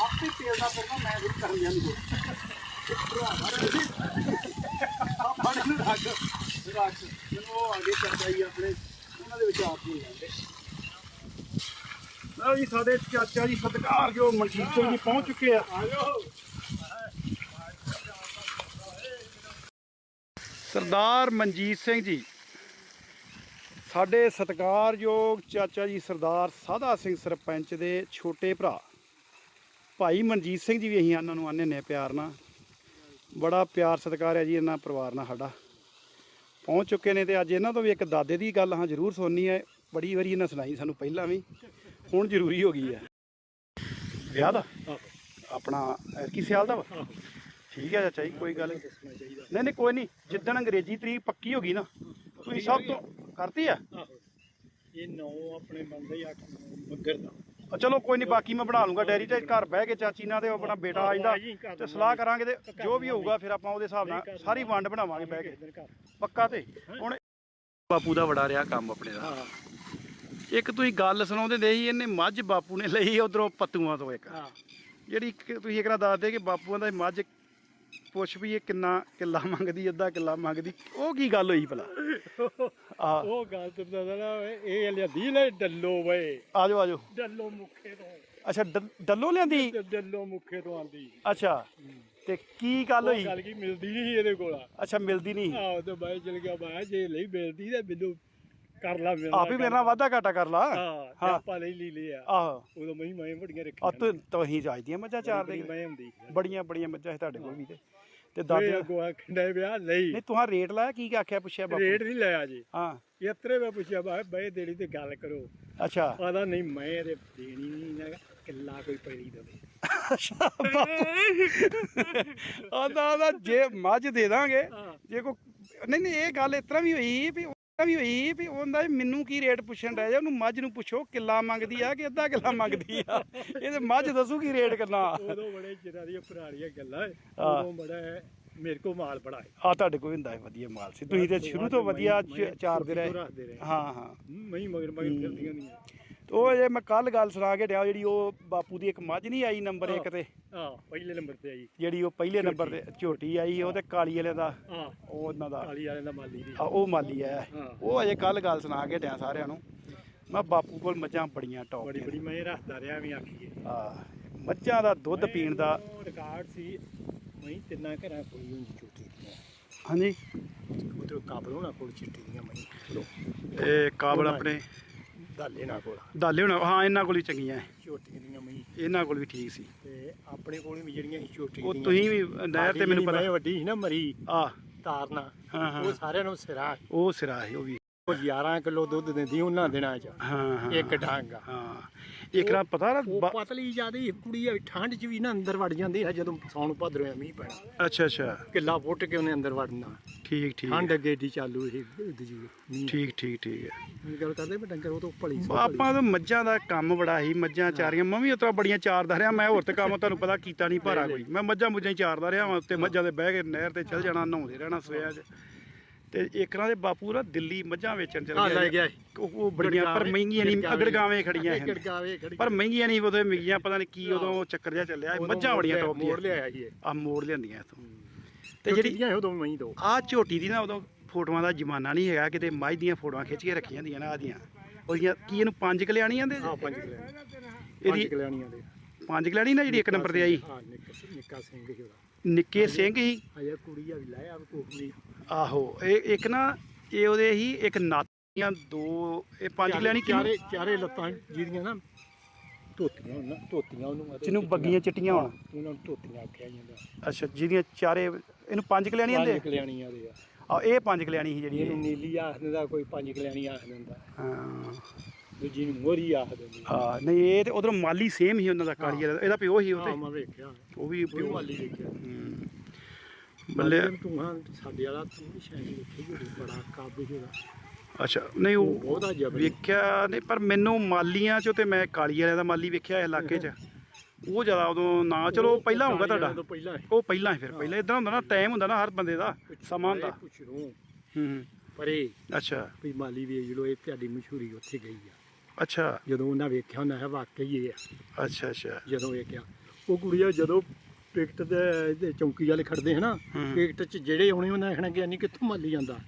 ਆਪੇ ਤੇਲ ਦਾ ਫਿਰਦਾ ਮੈਂ ਵੀ ਕਰਨ ਜਾਂਦੀ ਆਪਣੇ ਨੂੰ ਰੱਖ। ਰੱਖ। ਮੈਨੂੰ ਉਹ ਅੱਗੇ ਚੱਲਦਾ ਹੀ ਆਪਣੇ। ਉਹਨਾਂ ਦੇ ਵਿੱਚ ਆਪ ਹੀ ਜਾਂਦੇ ਲਓ ਜੀ ਸਾਡੇ ਚਾਚਾ ਜੀ ਸਤਿਕਾਰਯੋਗ ਮਨਜੀਤ ਸਿੰਘ ਜੀ ਪਹੁੰਚ ਚੁੱਕੇ ਆ। ਸਰਦਾਰ ਮਨਜੀਤ ਸਿੰਘ ਜੀ, ਸਾਡੇ ਸਤਿਕਾਰਯੋਗ ਚਾਚਾ ਜੀ ਸਰਦਾਰ ਸਾਧਾ ਸਿੰਘ ਸਰਪੰਚ ਦੇ ਛੋਟੇ ਭਰਾ। ਭਾਈ ਮਨਜੀਤ ਸਿੰਘ ਜੀ ਵੀ ਅਸੀਂ ਇਹਨਾਂ ਨੂੰ ਆਨੇ ਨੇ ਪਿਆਰ ਨਾਲ। ਬੜਾ ਪਿਆਰ ਸਤਿਕਾਰ ਹੈ ਜੀ ਇਹਨਾਂ ਪਰਿਵਾਰ ਨਾਲ ਸਾਡਾ। ਪਹੁੰਚ ਚੁੱਕੇ ਨੇ ਤੇ ਅੱਜ ਇਹਨਾਂ ਤੋਂ ਵੀ ਇੱਕ ਦਾਦੇ ਦੀ ਗੱਲ ਹਾਂ ਜ਼ਰੂਰ ਸੁਣਨੀ ਹੈ। ਬੜੀ ਵਾਰੀ ਇਹਨਾਂ ਸੁਣਾਈ ਸਾਨੂੰ ਪਹਿਲਾਂ ਵੀ। ਹੁਣ ਜ਼ਰੂਰੀ ਹੋ ਗਈ ਹੈ ਵਿਆਹ ਦਾ? ਆਪਣਾ ਕੀ ਸਿਆਲ ਦਾ ਵਾ? ਠੀਕ ਹੈ ਚਾਚਾ ਜੀ ਕੋਈ ਗੱਲ ਨਹੀਂ। ਨਹੀਂ ਨਹੀਂ ਕੋਈ ਨਹੀਂ। ਜਿੱਦਣ ਅੰਗਰੇਜ਼ੀ ਤਰੀਕ ਪੱਕੀ ਹੋ ਗਈ ਨਾ ਤੁਸੀਂ ਸਭ ਤੋਂ ਕਰਤੀ ਆ? ਇਹ ਨੌ ਆਪਣੇ ਬੰਦੇ ਆ ਮੱਗਰ ਦਾ। ਆ ਚਲੋ ਕੋਈ ਨਹੀਂ ਬਾਕੀ ਮੈਂ ਬਣਾ ਲੂੰਗਾ ਡੈਰੀ ਤੇ ਘਰ ਬਹਿ ਕੇ ਚਾਚੀ ਨਾਲ ਤੇ ਆਪਣਾ ਬੇਟਾ ਆ ਜਾਂਦਾ। ਤੇ ਸਲਾਹ ਕਰਾਂਗੇ ਤੇ ਜੋ ਵੀ ਹੋਊਗਾ ਫਿਰ ਆਪਾਂ ਉਹਦੇ ਹਿਸਾਬ ਨਾਲ ਸਾਰੀ ਵੰਡ ਬਣਾਵਾਂਗੇ ਬਹਿ ਕੇ। ਪੱਕਾ ਤੇ? ਹੁਣ ਬਾਪੂ ਦਾ ਬੜਾ ਰਿਹਾ ਕੰਮ ਆਪਣੇ ਦਾ। ਹਾਂ। ਇੱਕ ਤੁਸੀਂ ਗੱਲ ਸੁਣਾਉਂਦੇ ਦੇ ਸੀ ਇਹਨੇ ਮੱਝ ਬਾਪੂ ਨੇ ਲਈ ਉਧਰੋਂ ਪੱਤੂਆਂ ਤੋਂ ਇੱਕ। ਹਾਂ। ਜਿਹੜੀ ਇੱਕ ਤੁਸੀਂ ਇੱਕ ਨਾ ਦੱਸਦੇ ਕਿ ਬਾਪੂਆਂ ਦਾ ਮੱਝ ਪੁੱਛ ਵੀ ਇਹ ਕਿੰਨਾ ਕਿੱਲਾ ਮੰਗਦੀ ਅੱਧਾ ਕਿੱਲਾ ਮੰਗਦੀ ਉਹ ਕੀ ਗੱਲ ਹੋਈ ਭਲਾ? ਆ ਉਹ ਗੱਲ ਤੇ ਦੱਸਦਾ ਨਾ ਓਏ, ਇਹ ਲਿਆਦੀ ਲੈ ਡੱਲੋ ਵੇ। ਆਜੋ ਆਜੋ ਡੱਲੋ ਮੁੱਖੇ ਤੋਂ। ਅੱਛਾ ਡ- ਡੱਲੋ ਲਿਆਂਦੀ? ਤੇ ਡੱਲੋ ਮੁੱਖੇ ਤੋਂ ਆਂਦੀ ਅੱਛਾ ਤੇ ਕੀ ਗੱਲ ਹੋਈ? ਗੱਲ ਕੀ ਮਿਲਦੀ ਨਹੀਂ ਇਹਦੇ ਕੋਲ। ਅੱਛਾ ਮਿਲਦੀ ਨਹੀਂ ਆਹ ਤੇ ਬਾਈ ਚਲ ਗਿਆ ਬਾਈ ਜੇ ਲਈ ਮਿਲਦੀ ਤੇ ਮੈਨੂੰ ਕਰ ਲਾ ਮਿਲਦਾ ਆਪ ਹੀ ਮੇਰੇ ਨਾਲ ਵਾਧਾ ਘਾਟਾ ਕਰ ਲਾ। ਹਾਂ। ਆਪਾਂ ਲਈ ਲਈ ਲਿਆ। ਆਹੋ। ਉਦੋਂ ਮੈਂ ਮੈਂ ਵੱਡੀਆਂ ਆ ਰੱਖੀਆਂ ਤੂੰ ਤੁਸੀਂ ਜਾਇਦੀਆਂ ਮੱਝਾਂ ਚਾਰ ਦੇ। ਮੈਂ ਹੁੰਦੀ ਬੜੀਆਂ ਬੜੀਆਂ ਮੱਝਾਂ ਤੁਹਾਡੇ ਕੋਲ ਵੀ ਤੇ। ਤੇ ਦਾਦੇ ਗੋਆ ਖੰਡੇ ਵਿਆਹ ਲਈ। ਨਹੀਂ ਤੁਹਾਂ ਰੇਟ ਲਾਇਆ ਕੀ ਆਖਿਆ ਪੁੱਛਿਆ ਬਾਪੂ? ਰੇਟ ਨਹੀਂ ਲਿਆ ਜੀ। ਹਾਂ। ਯਤਰੇ ਮੈਂ ਪੁੱਛਿਆ ਬਾਈ ਬਈ ਦੇੜੀ ਤੇ ਗੱਲ ਕਰੋ। ਅੱਛਾ। ਆਦਾ ਨਹੀਂ ਮੈਂ ਇਹਦੇ ਦੇਣੀ ਨਹੀਂ ਨਾ ਕਿੱਲਾ ਕੋਈ ਪੈਰੀ ਦੇਵੇ। ਅੱਛਾ ਆਦਾ ਆਦਾ ਜੇ ਮੱਝ ਦੇ ਦਾਂਗੇ ਜੇ ਕੋ ਨਹੀਂ ਨਹੀਂ ਇਹ ਗੱਲ ਇਸ ਤਰ੍ਹਾਂ ਵੀ ਹੋਈ ਵੀ ਵੀ ਹੋਈ ਵੀ ਉਹਦਾ ਮੈਨੂੰ ਕੀ ਰੇਟ ਪੁੱਛਣ ਡਿਆ ਜੇ ਉਹਨੂੰ ਮੱਝ ਨੂੰ ਪੁੱਛੋ ਕਿੱਲਾ ਮੰਗਦੀ ਆ ਕਿ ਅੱਧਾ ਕਿੱਲਾ ਮੰਗਦੀ ਆ? ਇਹ ਤੇ ਮੱਝ ਦੱਸੂਗੀ ਰੇਟ ਕਿੰਨਾ? ਉਦੋਂ ਬੜੇ ਚਿਰਾਂ ਦੀਆਂ ਪੁਰਾਣੀਆਂ ਗੱਲਾਂ। ਉਦੋਂ ਬੜਾ ਮੇਰੇ ਕੋ ਮਾਲ ਬੜਾ ਹੈ ਆ ਤੁਹਾਡੇ ਕੋਲ ਹੁੰਦਾ ਹੈ ਵਧੀਆ ਮਾਲ ਸੀ। ਤੁਸੀਂ ਤੇ ਸ਼ੁਰੂ ਤੋਂ ਵਧੀਆ ਚ- ਚਾਰਦੇ ਰਹੇ। ਹਾਂ ਹਾਂ। ਮੈਂ ਮਗਰ ਮਗਰ ਫਿਰਦੀਆਂ ਨਹੀਂ ਉਹ ਜੇ ਮੈਂ ਕੱਲ ਗੱਲ ਸੁਣਾ ਕੇ ਡਿਆ ਜਿਹੜੀ ਉਹ ਬਾਪੂ ਦੀ ਇੱਕ ਮੱਝ ਨਹੀਂ ਆਈ ਨੰਬਰ 1 ਤੇ। ਹਾਂ ਪਹਿਲੇ ਨੰਬਰ ਤੇ ਆਈ। ਜਿਹੜੀ ਉਹ ਪਹਿਲੇ ਨੰਬਰ ਤੇ ਝੋਟੀ। ਆਈ ਉਹ ਤੇ ਕਾਲੀ ਵਾਲੇ ਦਾ ਹਾਂ। ਉਹ ਉਹਨਾਂ ਦਾ। ਕਾਲੀ ਵਾਲੇ ਦਾ ਮਾਲੀ ਦੀ। ਆ ਉਹ ਮਾਲੀ ਆਇਆ ਹਾਂ। ਉਹ ਅਜੇ ਕੱਲ ਗੱਲ ਸੁਣਾ ਕੇ ਡਿਆ ਸਾਰਿਆਂ ਨੂੰ। ਮੈਂ ਬਾਪੂ ਕੋਲ ਮੱਝਾਂ ਬੜੀਆਂ ਟੌਪ ਬੜੀ ਬੜੀ ਮੈਂ ਰੱਖਦਾ ਰਿਹਾ ਵੀ ਆਖੀਏ। ਆ ਮੱਝਾਂ ਦਾ ਦੁੱਧ ਪੀਣ ਦਾ ਰਿਕਾਰਡ ਸੀ ਮੈਂ ਤਿੰਨਾਂ ਘਰਾਂ ਕੋਈ ਨਹੀਂ ਦੀਆਂ ਹਾਂਜੀ। ਉਧਰ ਕਾਬਲ ਹੋਣਾ ਕੋਲ ਚਿੱਟੀ ਦੀਆਂ ਮੈਂ ਇਹ ਕਾਬਲ ਆਪਣੇ ਦਾਲੇ ਨਾ ਕੋਲ। ਦਾਲੇ ਹੁਣ ਹਾਂ ਇਹਨਾਂ ਕੋਲ ਹੀ ਚੰਗੀਆਂ ਐ। ਦੀਆਂ ਇਹਨਾਂ ਕੋਲ ਵੀ ਠੀਕ ਸੀ। ਤੇ ਆਪਣੇ ਕੋਲ ਵੀ ਜਿਹੜੀਆਂ ਸੀ ਚੋਟੀ ਉਹ ਤੁਸੀਂ ਵੀ ਨਹਿਰ ਤੇ ਮੈਨੂੰ ਪਤਾ ਵੱਡੀ ਸੀ ਨਾ ਮਰੀ। ਆ ਤਾਰਨਾ। ਹਾਂ ਹਾਂ। ਉਹ ਸਾਰਿਆਂ ਨੂੰ ਸਿਰਾ ਉਹ ਸਿਰਾ ਹੈ ਉਹ ਵੀ। ਉਹ 11 ਕਿਲੋ ਦੁੱਧ ਦਿੰਦੀ ਉਹਨਾਂ ਦਿਨਾਂ 'ਚ। ਹਾਂ ਹਾਂ। ਇੱਕ ਡਾਂਗਾ। ਹਾਂ। ਇੱਕ ਨਾ ਪਤਾ ਨਾ ਉਹ ਬਾ- ਪਤਲੀ ਜਿਆਦੀ ਕੁੜੀ ਆ ਠੰਡ 'ਚ ਵੀ ਨਾ ਅੰਦਰ ਵੜ ਜਾਂਦੀ ਹੈ ਜਦੋਂ ਸੌਣ ਭਾਦਰੋਂ ਮੀਂਹ ਪੈਣਾ। ਅੱਛਾ ਅੱਛਾ। ਕਿੱਲਾ ਪੁੱਟ ਕੇ ਉਹਨੇ ਅੰਦਰ ਵੜਨਾ। ਠੀਕ ਠੀਕ। ਠੰਡ ਅੱਗੇ ਏਡੀ ਚਾਲੂ ਇਹ ਦੂਜੀ ਮੀਂਹ। ਠੀਕ ਠੀਕ ਠੀਕ ਹੈ। ਇਹ ਗੱਲ ਕਰਦੇ ਵੀ ਡੰਗਰ ਉਹ ਤੋਂ ਭਲੀ ਸੋ ਆਪਾਂ ਤਾਂ ਮੱਝਾਂ ਦਾ ਕੰਮ ਬੜਾ ਸੀ ਮੱਝਾਂ ਚਾਰੀਆਂ। ਮੈਂ ਵੀ ਉਤਰਾ ਬੜੀਆਂ ਚਾਰਦਾ ਰਿਹਾ ਮੈਂ ਹੋਰ ਤੇ ਕੰਮ ਤੁਹਾਨੂੰ ਪਤਾ ਕੀਤਾ ਨਹੀਂ ਭਾਰਾ ਕੋਈ। ਮੈਂ ਮੱਝਾਂ ਮੁੱਝਾਂ ਹੀ ਚਾਰਦਾ ਰਿਹਾ ਵਾਂ ਉੱਤੇ ਮੱਝਾਂ ਦੇ ਬਹਿ ਕੇ ਨਹਿਰ ਤੇ ਚੱਲ ਜਾਣਾ ਨਹਾਉਂਦੇ ਰਹਿਣਾ ਸਵੇਰ 'ਚ। ਤੇ ਇੱਕ ਨਾ ਦੇ ਬਾਪੂ ਨਾ ਦਿੱਲੀ ਮੱਝਾਂ ਵੇਚਣ ਚਲ ਗਿਆ ਗਿਆ ਉਹ ਬੜੀਆਂ ਪਰ ਮਹਿੰਗੀਆਂ ਨਹੀਂ ਅਗੜਗਾਵੇਂ ਖੜੀਆਂ ਹਨ। ਪਰ ਮਹਿੰਗੀਆਂ ਨਹੀਂ ਉਹਦੇ ਮਿਗੀਆਂ ਪਤਾ ਨਹੀਂ ਕੀ ਉਦੋਂ ਚੱਕਰ ਜਿਹਾ ਚੱਲਿਆ। ਮੱਝਾਂ ਬੜੀਆਂ ਟੌਪ ਮੋੜ ਦੀਆਂ। ਲਿਆਇਆ ਜੀ ਇਹ। ਆ ਮੋੜ ਲਿਆਂਦੀਆਂ ਇਥੋਂ। ਤੇ ਜਿਹੜੀ ਉਦੋਂ ਮੈਂ ਦੋ। ਆ ਝੋਟੀ ਦੀ ਨਾ ਉਦੋਂ ਫੋਟੋਆਂ ਦਾ ਜ਼ਮਾਨਾ ਨਹੀਂ ਹੈਗਾ। ਕਿਤੇ ਮੱਝ ਦੀਆਂ ਫੋਟੋਆਂ ਖਿੱਚ ਕੇ ਰੱਖੀਆਂ ਹੁੰਦੀਆਂ ਨਾ ਆਦੀਆਂ ਉਹਦੀਆਂ ਕੀ ਇਹਨੂੰ ਪੰਜ ਕਲਿਆਣੀਆਂ ਦੇ? ਹਾਂ ਪੰਜ ਕਿਲਿਆਣੀਆਂ ਇਹਦੀ ਕਿਲਿਆਣੀਆਂ ਦੇ। ਪੰਜ ਕਲਿਆਣੀ ਨਾ ਜਿਹੜੀ ਇੱਕ ਨੰਬਰ ਤੇ ਆਈ? ਹਾਂ ਨਿੱਕਾ ਸਿੰਘ ਉਹਦਾ। ਨਿੱਕੇ ਸਿੰਘ ਹੀ। ਅਜੇ ਕੁੜੀ ਆ ਵੀ ਲਾਇਆ ਵੀ। ਕੋਹਲੀ ਆਹੋ ਇਹ ਇੱਕ ਨਾ ਇਹ ਉਹਦੇ ਹੀ ਇੱਕ ਨਾਤੀਆਂ ਦੋ ਇਹ ਪੰਜ ਕਲਿਆਣੀ ਕਿਹਨੂੰ ਚਾਰੇ ਚਾਰੇ ਲੱਤਾਂ ਜਿਹਦੀਆਂ ਨਾ ਧੋਤੀਆਂ ਉਹਨਾਂ ਧੋਤੀਆਂ ਉਹਨੂੰ ਜਿਹਨੂੰ ਬੱਗੀਆਂ ਚਿੱਟੀਆਂ ਹੋਣ। ਉਹਨਾਂ ਨੂੰ ਧੋਤੀਆਂ ਆਖਿਆ ਜਾਂਦਾ। ਅੱਛਾ ਜਿਹਦੀਆਂ ਚਾਰੇ ਇਹਨੂੰ ਪੰਜ ਕਲਿਆਣੀਆਂ ਪੰਜ ਦੇ ਕਲਿਆਣੀਆਂ ਦੇ ਆ। ਆ ਇਹ ਪੰਜ ਕਲਿਆਣੀ ਸੀ ਜਿਹੜੀ ਇਹ। ਨੀਲੀ ਆਖ ਦਿੰਦਾ ਕੋਈ ਪੰਜ ਕਲਿਆਣੀ ਆਖ ਦਿੰਦਾ ਹਾਂ। ਦੂਜੀ ਨੂੰ ਮੋਰੀ ਆਖ ਦਿੰਦੀ ਹਾਂ ਨਹੀਂ ਇਹ ਤੇ ਉਧਰ ਮਾਲੀ ਸੇਮ ਹੀ ਉਹਨਾਂ ਦਾ ਕਾਲੀ ਵਾਲਾ ਇਹਦਾ ਪਿਓ ਹੀ ਉਹ ਹਾਂ ਤੇ ਮੈਂ ਵੇਖਿਆ ਉਹ ਵੀ ਉਹ ਪਿਓ। ਵਾਲੀ ਵੇਖਿਆ। ਹੂੰ। ਬੱਲੇ ਤੂੰ ਹਾਂ ਸਾਡੇ ਵਾਲਾ ਤੂੰ ਵੀ ਸ਼ਾਇਦ ਵੇਖੀ ਹੋਈ ਬੜਾ ਕਾਬੂ ਜਿਹੜਾ ਅੱਛਾ ਨਹੀਂ ਉਹ ਬਹੁਤਾ ਜਬਰ ਵੇਖਿਆ ਨਹੀਂ ਪਰ ਮੈਨੂੰ ਮਾਲੀਆਂ ਚੋਂ ਤੇ ਮੈਂ ਕਾਲੀ ਵਾਲਿਆਂ ਦਾ ਮਾਲੀ ਵੇਖਿਆ ਇਲਾਕੇ 'ਚ। ਉਹ ਜ਼ਿਆਦਾ ਉਦੋਂ ਨਾ ਚਲੋ ਪਹਿਲਾਂ ਹੋਊਗਾ ਤੁਹਾਡਾ। ਤੋਂ ਪਹਿਲਾਂ ਹੈ। ਉਹ ਪਹਿਲਾਂ ਹੀ ਫਿਰ ਪਹਿਲਾਂ ਇਦਾਂ ਹੁੰਦਾ ਨਾ ਟਾਈਮ ਹੁੰਦਾ ਨਾ ਹਰ ਬੰਦੇ ਦਾ ਸਮਾਂ ਹੁੰਦਾ। ਪੁੱਛ ਰੂ ਹੂੰ ਪਰੇ ਅੱਛਾ। ਵੀ ਮਾਲੀ ਵੇਖ ਲੋ ਇਹ ਤੁਹਾਡੀ ਮਸ਼ਹੂਰੀ ਉੱਥੇ ਗਈ ਆ। ਅੱਛਾ। ਜਦੋਂ ਉਹਨਾਂ ਵੇਖਿਆ ਉਹਨਾਂ ਹੈ ਵਾਕਈ ਇਹ ਆ। ਅੱਛਾ ਅੱਛਾ। ਜਦੋਂ ਇਹ ਕਿਹਾ। ਉਹ ਕੁੜੀਆ ਜਦੋਂ ਪਿਕਟ ਦੇ ਇਹਦੇ ਚੌਂਕੀ ਵਾਲੇ ਖੜਦੇ ਹਨਾ ਹੂੰ। 'ਚ ਜਿਹੜੇ ਆਉਣੇ ਉਹਨਾਂ ਆਖਣਾ ਕਿ ਨਹੀਂ ਕਿੱਥੋਂ ਮਾਲੀ ਜਾਂਦਾ।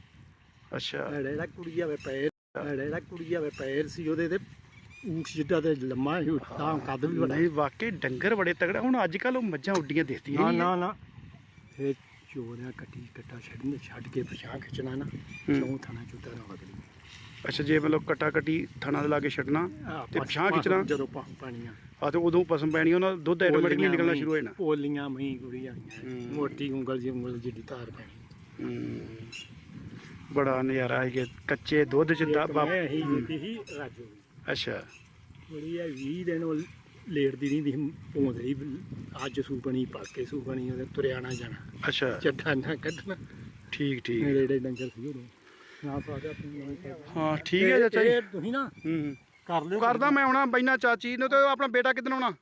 ਅੱਛਾ। ਇਹ ਜਿਹੜਾ ਕੁੜੀਆ ਵੇ ਪੈਰ ਇਹ ਜਿਹੜਾ ਕੁੜੀਆ ਵੇ ਪੈਰ ਸੀ ਉਹਦੇ ਤੇ ਊਠ ਜਿੱਡਾ ਤੇ ਲੰਮਾ ਸੀ ਤਾਂ ਕੱਦ ਵੀ ਬੜਾ। ਨਹੀਂ ਵਾਕਈ ਡੰਗਰ ਬੜੇ ਤਗੜੇ ਹੁਣ ਅੱਜ ਕੱਲ ਉਹ ਮੱਝਾਂ ਉੱਡੀਆਂ ਦਿਖਦੀਆਂ ਨਾ ਨਾ ਨਾ। ਇਹ ਚੋਰਿਆ ਕੱਟੀ ਕੱਟਾ ਛੱਡਣ ਛੱਡ ਕੇ ਪਛਾਣ ਖਿੱਚਣਾ ਨਾ। ਚੌਂ ਥਾਣਾ ਚੁੱਟਾ ਨਾ ਵਗਦੀ ਅੱਛਾ ਜੇ ਮਤਲਬ ਕਟਾ ਕਟੀ ਥਣਾ ਦੇ ਲਾ ਕੇ ਛੱਡਣਾ ਤੇ ਪਿਛਾਂਹ ਖਿੱਚਣਾ? ਜਦੋਂ ਪਾਣੀਆਂ ਆ ਤੇ ਉਦੋਂ ਪਸਮ ਪੈਣੀ ਉਹਨਾਂ ਦੁੱਧ ਆਟੋਮੈਟਿਕਲੀ ਨਿਕਲਣਾ ਸ਼ੁਰੂ ਹੋ ਜਾਣਾ ਪੋਲੀਆਂ ਮਹੀਂ ਕੁੜੀਆਂ ਹੂੰ। ਮੋਟੀ ਉਂਗਲ ਜੀ ਉਂਗਲ ਜਿੱਡੀ ਧਾਰ ਪੈਣੀ। ਬੜਾ ਨਜ਼ਾਰਾ ਹੈ ਕਿ ਕੱਚੇ ਦੁੱਧ ਚ ਦਾ ਬਾਪ। ਅੱਛਾ ਬੜੀ ਹੈ 20 ਦਿਨ ਲੇਟਦੀ ਨਹੀਂ ਦੀ ਪੌਂਦ ਰਹੀ ਅੱਜ ਸੂਪਣੀ ਪਾਕੇ ਸੂਪਣੀ ਉਹਦੇ ਤੁਰਿਆ ਨਾ ਜਾਣਾ। ਅੱਛਾ। ਚੱਠਾ ਨਾ ਕੱਢਣਾ। ਠੀਕ ਠੀਕ। ਮੇਰੇ ਜਿਹੜੇ ਡੰਗਰ ਸੀ ਉਦੋਂ। ਨਾ ਸਾਡਾ ਆਪਣੀ ਹਾਂ ਠੀਕ ਹੈ ਚਾਚਾ ਜੀ। ਤੁਸੀਂ ਨਾ ਹੂੰ ਕਰ ਲਿਓ। ਕਰਦਾ ਮੈਂ ਆਉਣਾ ਬੈਨਾ ਚਾਚੀ ਨੂੰ ਤੇ ਆਪਣਾ ਬੇਟਾ ਕਿਦਨ ਆਉਣਾ?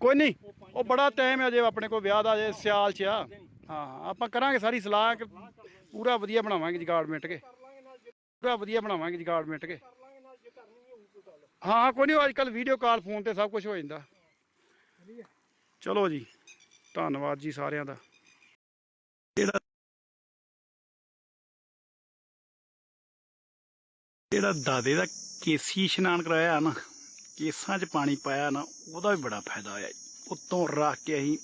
ਕੋਈ ਨਹੀਂ ਉਹ ਬੜਾ ਟਾਈਮ ਹੈ ਅਜੇ ਆਪਣੇ ਕੋਲ ਵਿਆਹ ਦਾ ਅਜੇ ਸਿਆਲ ਚ ਆ। ਹਾਂ ਆਪਾਂ ਕਰਾਂਗੇ ਸਾਰੀ ਸਲਾਹ ਪੂਰਾ ਵਧੀਆ ਬਣਾਵਾਂਗੇ ਜਗਾੜ ਮਿੰਟ ਕੇ। ਪੂਰਾ ਵਧੀਆ ਬਣਾਵਾਂਗੇ ਜਗਾੜ ਮਿੰਟ ਕੇ। ਹਾਂ, ਕੋਈ ਨਹੀਂ ਅੱਜ ਕੱਲ ਵੀਡੀਓ ਕਾਲ ਫੋਨ ਤੇ ਸਭ ਕੁਝ ਹੋ ਜਾਂਦਾ। ਚਲੋ ਜੀ, ਧੰਨਵਾਦ ਜੀ ਸਾਰਿਆਂ ਦਾ। ਜਿਹੜਾ ਦਾਦੇ ਦਾ ਕੇਸੀ ਇਸ਼ਨਾਨ ਕਰਾਇਆ ਨਾ, ਕੇਸਾਂ 'ਚ ਪਾਣੀ ਪਾਇਆ ਨਾ, ਉਹਦਾ ਵੀ ਬੜਾ ਫਾਇਦਾ ਹੋਇਆ। ਉੱਤੋਂ ਰੱਖ ਕੇ ਅਸੀਂ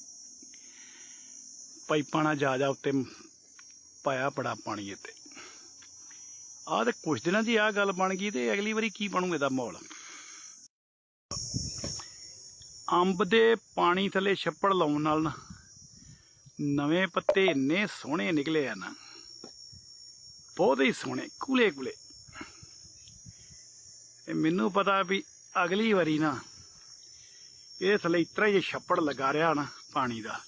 ਪਾਈਪਾਂ ਨਾਲ ਜਾ ਜਾ ਉੱਤੇ ਪਾਇਆ ਬੜਾ ਪਾਣੀ ਇੱਥੇ। ਆਹ ਤੇ ਕੁਛ ਦਿਨਾਂ ਦੀ ਆਹ ਗੱਲ ਬਣ ਗਈ ਤੇ ਅਗਲੀ ਵਾਰੀ ਕੀ ਬਣੂਗਾ ਇਹਦਾ ਮਾਹੌਲ? ਅੰਬ ਦੇ ਪਾਣੀ ਥੱਲੇ ਛੱਪੜ ਲਾਉਣ ਨਾਲ ਨਾ ਨਵੇਂ ਪੱਤੇ ਇੰਨੇ ਸੋਹਣੇ ਨਿਕਲੇ ਆ ਨਾ। ਬਹੁਤ ਹੀ ਸੋਹਣੇ ਕੂਲੇ ਕੂਲੇ ਇਹ ਮੈਨੂੰ ਪਤਾ ਵੀ ਅਗਲੀ ਵਾਰੀ ਨਾ ਇਹ ਥੱਲੇ ਇਤਰਾ ਹੀ ਛੱਪੜ ਲਗਾ ਰਿਹਾ ਨਾ ਪਾਣੀ ਦਾ।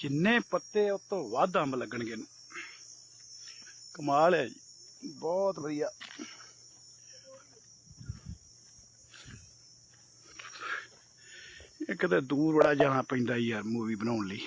ਜਿੰਨੇ ਪੱਤੇ ਉਹ ਤੋਂ ਵੱਧ ਅੰਬ ਲੱਗਣਗੇ। ਨੂੰ ਕਮਾਲ ਹੈ ਜੀ, ਬਹੁਤ ਵਧੀਆ। ਇੱਕ ਤਾਂ ਦੂਰ ਬੜਾ ਜਾਣਾ ਪੈਂਦਾ ਯਾਰ ਮੂਵੀ ਬਣਾਉਣ ਲਈ।